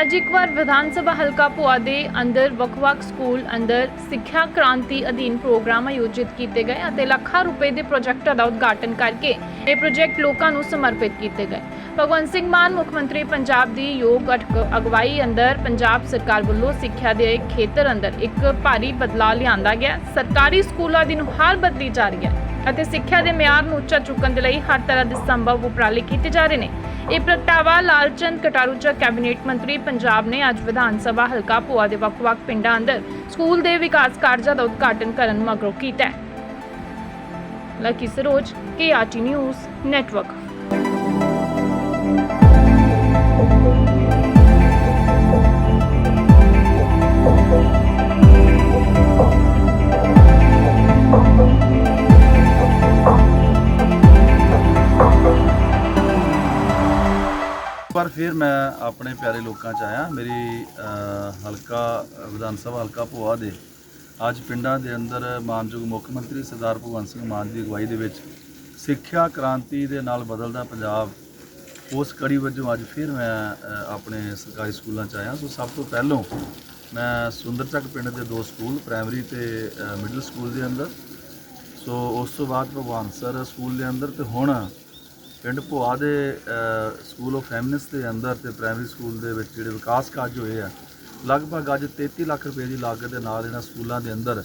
ਅੱਜ ਇੱਕ ਵਾਰ ਵਿਧਾਨ ਸਭਾ ਹਲਕਾ ਭੁਆ ਦੇ ਅੰਦਰ ਵੱਖ-ਵੱਖ ਸਕੂਲ ਅੰਦਰ ਸਿੱਖਿਆ ਕ੍ਰਾਂਤੀ ਅਧੀਨ ਪ੍ਰੋਗਰਾਮ ਆਯੋਜਿਤ ਕੀਤੇ ਗਏ ਅਤੇ ਲੱਖਾਂ ਰੁਪਏ ਦੇ ਪ੍ਰੋਜੈਕਟਾਂ ਦਾ ਉਦਘਾਟਨ ਕਰਕੇ ਇਹ ਪ੍ਰੋਜੈਕਟ ਲੋਕਾਂ ਨੂੰ ਸਮਰਪਿਤ ਕੀਤੇ ਗਏ। ਭਗਵੰਤ ਸਿੰਘ ਮਾਨ, ਮੁੱਖ ਮੰਤਰੀ ਪੰਜਾਬ ਦੀ ਯੋਗ ਅਟਕ- ਅਗਵਾਈ ਅੰਦਰ ਪੰਜਾਬ ਸਰਕਾਰ ਵੱਲੋਂ ਸਿੱਖਿਆ ਦੇ ਖੇਤਰ ਅੰਦਰ ਇੱਕ ਭਾਰੀ ਬਦਲਾਅ ਲਿਆਂਦਾ ਗਿਆ। ਸਰਕਾਰੀ ਸਕੂਲਾਂ ਦੀ ਨੁਹਾਰ ਬਦਲੀ ਜਾ ਰਹੀ ਹੈ। ਅਤੇ ਸਿੱਖਿਆ ਦੇ ਮਿਆਰ ਨੂੰ ਉੱਚਾ ਚੁੱਕਣ ਦੇ ਲਈ ਹਰ ਤਰ੍ਹਾਂ ਦੇ ਸੰਭਵ ਉਪਰਾਲੇ ਕੀਤੇ ਜਾ ਰਹੇ ਨੇ। ਇਹ ਪ੍ਰਗਟਾਵਾ ਲਾਲਚੰਦ ਕਟਾਰੂਚਾ ਕੈਬਨਿਟ ਮੰਤਰੀ ਪੰਜਾਬ ਨੇ ਅੱਜ ਵਿਧਾਨ ਸਭਾ ਹਲਕਾ ਭੁਆ ਦੇ ਵੱਖ-ਵੱਖ ਪਿੰਡਾਂ ਅੰਦਰ ਸਕੂਲ ਦੇ ਵਿਕਾਸ ਕਾਰਜਾਂ ਦਾ ਉਦਘਾਟਨ ਕਰਨ ਮਗਰੋਂ ਕੀਤਾ ਹੈ। Lucky Saroj KRT news network ਪਰ ਫਿਰ ਮੈਂ ਆਪਣੇ ਪਿਆਰੇ ਲੋਕਾਂ ਚ ਆਇਆ। ਮੇਰੀ ਹਲਕਾ, ਵਿਧਾਨ ਸਭਾ ਹਲਕਾ ਭੋਆ ਦੇ ਅੱਜ ਪਿੰਡਾਂ ਦੇ ਅੰਦਰ ਮਾਨਯੋਗ ਮੁੱਖ ਮੰਤਰੀ ਸਰਦਾਰ ਭਗਵੰਤ ਸਿੰਘ ਮਾਨ ਦੀ ਅਗਵਾਈ ਦੇ ਵਿੱਚ ਸਿੱਖਿਆ ਕ੍ਰਾਂਤੀ ਦੇ ਨਾਲ ਬਦਲਦਾ ਪੰਜਾਬ, ਉਸ ਕੜੀ ਵਜੋਂ ਅੱਜ ਫਿਰ ਮੈਂ ਆਪਣੇ ਸਰਕਾਰੀ ਸਕੂਲਾਂ ਚ ਆਇਆ। ਸੋ ਸਭ ਤੋਂ ਪਹਿਲੋਂ ਮੈਂ ਸੁੰਦਰਚੱਕ ਪਿੰਡ ਦੇ ਦੋ ਸਕੂਲ, ਪ੍ਰਾਇਮਰੀ ਤੇ ਮਿਡਲ ਸਕੂਲ ਦੇ ਅੰਦਰ। ਸੋ ਉਸ ਤੋਂ ਬਾਅਦ ਭਗਵਾਨ ਸਰ ਸਕੂਲ ਦੇ ਅੰਦਰ ਤੇ ਹੁਣ ਪਿੰਡ ਭੋਆ ਦੇ ਸਕੂਲ ਆਫ ਫੈਮਿਨਿਸ ਦੇ ਅੰਦਰ ਤੇ ਪ੍ਰਾਇਮਰੀ ਸਕੂਲ ਦੇ ਵਿੱਚ ਜਿਹੜੇ ਵਿਕਾਸ ਕਾਰਜ ਹੋਏ ਆ, ਲਗਭਗ ਅੱਜ 33 ਲੱਖ ਰੁਪਏ ਦੀ ਲਾਗਤ ਦੇ ਨਾਲ ਇਹਨਾਂ ਸਕੂਲਾਂ ਦੇ ਅੰਦਰ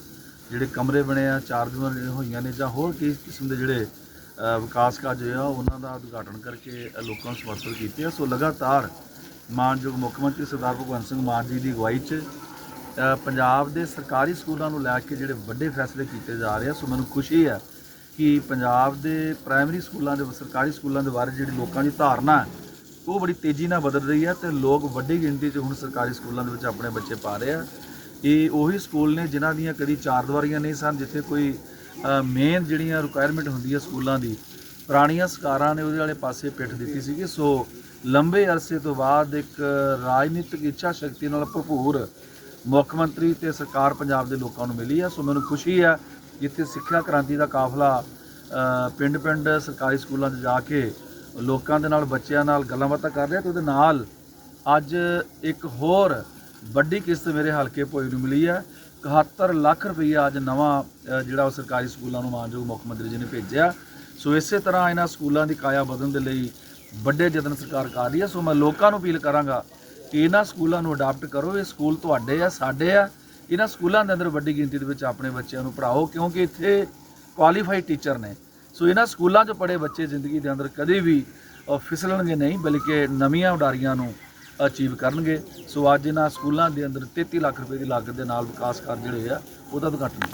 ਜਿਹੜੇ ਕਮਰੇ ਬਣੇ ਆ, ਚਾਰ ਹੋਈਆਂ ਨੇ ਜਾਂ ਹੋਰ ਕਿਸ ਕਿਸਮ ਦੇ ਜਿਹੜੇ ਵਿਕਾਸ ਕਾਰਜ ਹੋਏ ਆ, ਉਹਨਾਂ ਦਾ ਉਦਘਾਟਨ ਕਰਕੇ ਲੋਕਾਂ ਨੂੰ ਸਮਰਪਿਤ ਕੀਤੇ ਆ। ਸੋ ਲਗਾਤਾਰ ਮਾਨਯੋਗ ਮੁੱਖ ਮੰਤਰੀ ਸਰਦਾਰ ਭਗਵੰਤ ਸਿੰਘ ਮਾਨ ਜੀ ਦੀ ਅਗਵਾਈ 'ਚ ਪੰਜਾਬ ਦੇ ਸਰਕਾਰੀ ਸਕੂਲਾਂ ਨੂੰ ਲੈ ਕੇ ਜਿਹੜੇ ਵੱਡੇ ਫੈਸਲੇ ਕੀਤੇ ਜਾ ਰਹੇ ਆ, ਸੋ ਮੈਨੂੰ ਖੁਸ਼ੀ ਹੈ ਕਿ ਪੰਜਾਬ ਦੇ ਪ੍ਰਾਇਮਰੀ ਸਕੂਲਾਂ ਦੇ, ਸਰਕਾਰੀ ਸਕੂਲਾਂ ਦੇ ਬਾਰੇ ਜਿਹੜੀ ਲੋਕਾਂ ਦੀ ਧਾਰਨਾ ਉਹ ਬੜੀ ਤੇਜ਼ੀ ਨਾਲ ਬਦਲ ਰਹੀ ਹੈ ਤੇ ਲੋਕ ਵੱਡੀ ਗਿਣਤੀ 'ਚ ਹੁਣ ਸਰਕਾਰੀ ਸਕੂਲਾਂ ਦੇ ਵਿੱਚ ਆਪਣੇ ਬੱਚੇ ਪਾ ਰਹੇ ਆ। ਇਹ ਉਹੀ ਸਕੂਲ ਨੇ ਜਿਨ੍ਹਾਂ ਦੀਆਂ ਕਦੀ ਚਾਰ ਦੀਵਾਰੀਆਂ ਨਹੀਂ ਸਨ, ਜਿੱਥੇ ਕੋਈ ਮੇਨ ਜਿਹੜੀਆਂ ਰਿਕੁਆਇਰਮੈਂਟ ਹੁੰਦੀ ਹੈ ਸਕੂਲਾਂ ਦੀ, ਪੁਰਾਣੀਆਂ ਸਰਕਾਰਾਂ ਨੇ ਉਹਦੇ ਵਾਲੇ ਪਾਸੇ ਪਿੱਠ ਦਿੱਤੀ ਸੀਗੀ। ਸੋ ਲੰਬੇ ਅਰਸੇ ਤੋਂ ਬਾਅਦ ਇੱਕ ਰਾਜਨੀਤਿਕ ਇੱਛਾ ਸ਼ਕਤੀ ਨਾਲ ਭਰਪੂਰ ਮੁੱਖ ਮੰਤਰੀ ਤੇ ਸਰਕਾਰ ਪੰਜਾਬ ਦੇ ਲੋਕਾਂ ਨੂੰ ਮਿਲੀ ਹੈ। ਸੋ ਮੈਨੂੰ ਖੁਸ਼ੀ ਹੈ ਜਿੱਥੇ ਸਿੱਖਿਆ ਕ੍ਰਾਂਤੀ ਦਾ ਕਾਫਲਾ ਪਿੰਡ-ਪਿੰਡ ਸਰਕਾਰੀ ਸਕੂਲਾਂ 'ਚ ਜਾ ਕੇ ਲੋਕਾਂ ਦੇ ਨਾਲ, ਬੱਚਿਆਂ ਨਾਲ ਗੱਲਾਂ ਬਾਤਾਂ ਕਰ ਰਿਹਾ ਤੇ ਉਹਦੇ ਨਾਲ ਅੱਜ ਇੱਕ ਹੋਰ ਵੱਡੀ ਕਿਸ਼ਤ ਮੇਰੇ ਹਲਕੇ ਭੋਈ ਨੂੰ ਮਿਲੀ ਹੈ। 71 ਲੱਖ ਰੁਪਈਆ ਅੱਜ ਨਵਾਂ ਜਿਹੜਾ ਉਹ ਸਰਕਾਰੀ ਸਕੂਲਾਂ ਨੂੰ ਮਾਨਯੋਗ ਮੁੱਖ ਮੰਤਰੀ ਜੀ ਨੇ ਭੇਜਿਆ। ਸੋ ਇਸੇ ਤਰ੍ਹਾਂ ਇਹਨਾਂ ਸਕੂਲਾਂ ਦੀ ਕਾਇਆ ਬਦਲਣ ਦੇ ਲਈ ਵੱਡੇ ਯਤਨ ਸਰਕਾਰ ਕਰ ਰਹੀ ਹੈ। ਸੋ ਮੈਂ ਲੋਕਾਂ ਨੂੰ ਅਪੀਲ ਕਰਾਂਗਾ ਕਿ ਇਹਨਾਂ ਸਕੂਲਾਂ ਨੂੰ ਅਡਾਪਟ ਕਰੋ। ਇਹ ਸਕੂਲ ਤੁਹਾਡੇ ਆ, ਸਾਡੇ ਆ। ਇਹਨਾਂ ਸਕੂਲਾਂ ਦੇ ਅੰਦਰ ਵੱਡੀ ਗਿਣਤੀ ਦੇ ਵਿੱਚ ਆਪਣੇ ਬੱਚਿਆਂ ਨੂੰ ਪੜ੍ਹਾਓ, ਕਿਉਂਕਿ ਇੱਥੇ ਕੁਆਲੀਫਾਈਡ ਟੀਚਰ ਨੇ। ਸੋ ਇਹਨਾਂ ਸਕੂਲਾਂ 'ਚ ਪੜ੍ਹੇ ਬੱਚੇ ਜ਼ਿੰਦਗੀ ਦੇ ਅੰਦਰ ਕਦੇ ਵੀ ਫਿਸਲਣਗੇ ਨਹੀਂ, ਬਲਕਿ ਨਵੀਆਂ ਉਡਾਰੀਆਂ ਨੂੰ ਅਚੀਵ ਕਰਨਗੇ। ਸੋ ਅੱਜ ਇਹਨਾਂ ਸਕੂਲਾਂ ਦੇ ਅੰਦਰ 33 ਲੱਖ ਰੁਪਏ ਦੀ ਲਾਗਤ ਦੇ ਨਾਲ ਵਿਕਾਸ ਕਾਰਜ ਜਿਹੜੇ ਆ, ਉਹਦਾ ਉਦਘਾਟਨ